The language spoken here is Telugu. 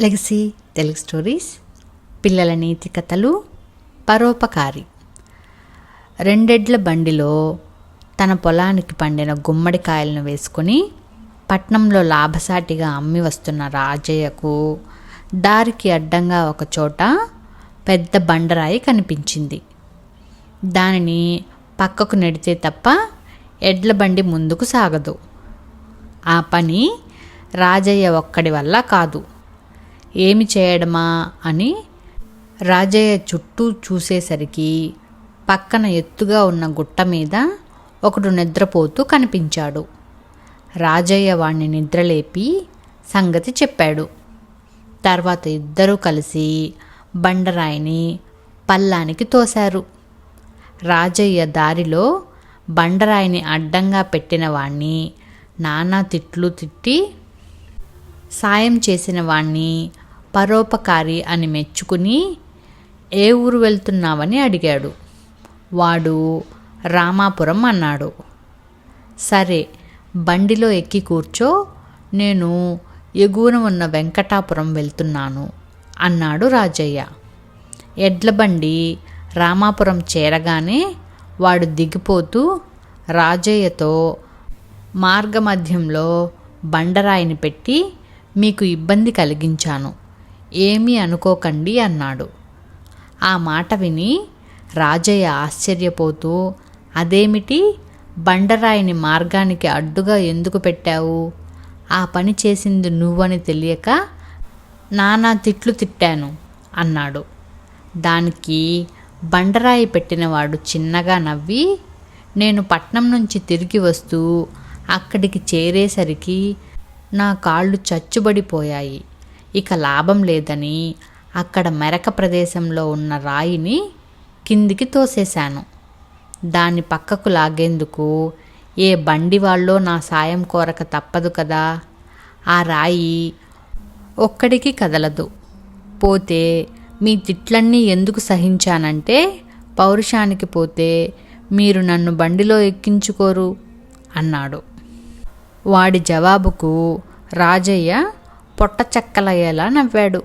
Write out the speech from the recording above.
లెగసీ తెలుగు స్టోరీస్ పిల్లల నీతి కథలు పరోపకారి రెండెడ్ల బండిలో తన పొలానికి పండిన గుమ్మడికాయలను వేసుకొని పట్నంలో లాభసాటిగా అమ్మి వస్తున్న రాజయ్యకు దారికి అడ్డంగా ఒక చోట పెద్ద బండరాయి కనిపించింది. దానిని పక్కకు నెడితే తప్ప ఎడ్ల బండి ముందుకు సాగదు. ఆ పని రాజయ్య ఒక్కడి వల్ల కాదు. ఏమి చేయడమా అని రాజయ్య చుట్టూ చూసేసరికి పక్కన ఎత్తుగా ఉన్న గుట్ట మీద ఒకడు నిద్రపోతూ కనిపించాడు. రాజయ్య వాణ్ణి నిద్రలేపి సంగతి చెప్పాడు. తర్వాత ఇద్దరూ కలిసి బండరాయిని పల్లానికి తోశారు. రాజయ్య దారిలో బండరాయిని అడ్డంగా పెట్టిన వాణ్ణి నానా తిట్లు తిట్టి సాయం చేసిన వాణ్ణి పరోపకారి అని మెచ్చుకుని ఏ ఊరు వెళ్తున్నావని అడిగాడు. వాడు రామాపురం అన్నాడు. సరే బండిలో ఎక్కి కూర్చో నేను ఎగువన ఉన్న వెంకటాపురం వెళ్తున్నాను అన్నాడు రాజయ్య. ఎడ్ల బండి రామాపురం చేరగానే వాడు దిగిపోతూ రాజయ్యతో మార్గమధ్యంలో బండరాయిని పెట్టి మీకు ఇబ్బంది కలిగించాను. ఏమీ అనుకోకండి అన్నాడు. ఆ మాట విని రాజయ్య ఆశ్చర్యపోతూ అదేమిటి? బండరాయిని మార్గానికి అడ్డుగా ఎందుకు పెట్టావు? ఆ పని చేసింది నువ్వని తెలియక నానా తిట్లు తిట్టాను అన్నాడు. దానికి బండరాయి పెట్టినవాడు చిన్నగా నవ్వి నేను పట్నం నుంచి తిరిగి వస్తూ అక్కడికి చేరేసరికి నా కాళ్ళు చచ్చుబడిపోయాయి. ఇక లాభం లేదని అక్కడ మెరక ప్రదేశంలో ఉన్న రాయిని కిందికి తోసేశాను. దాన్ని పక్కకు లాగేందుకు ఏ బండి వాళ్ళో నా సాయం కోరక తప్పదు కదా. ఆ రాయి ఒక్కడికి కదలదు. పోతే మీ తిట్లన్నీ ఎందుకు సహించానంటే పౌరుషానికి పోతే మీరు నన్ను బండిలో ఎక్కించుకోరు అన్నాడు. వాడి జవాబుకు రాజయ్య పొట్ట చెక్కలయ్యేలా నవ్వాడు.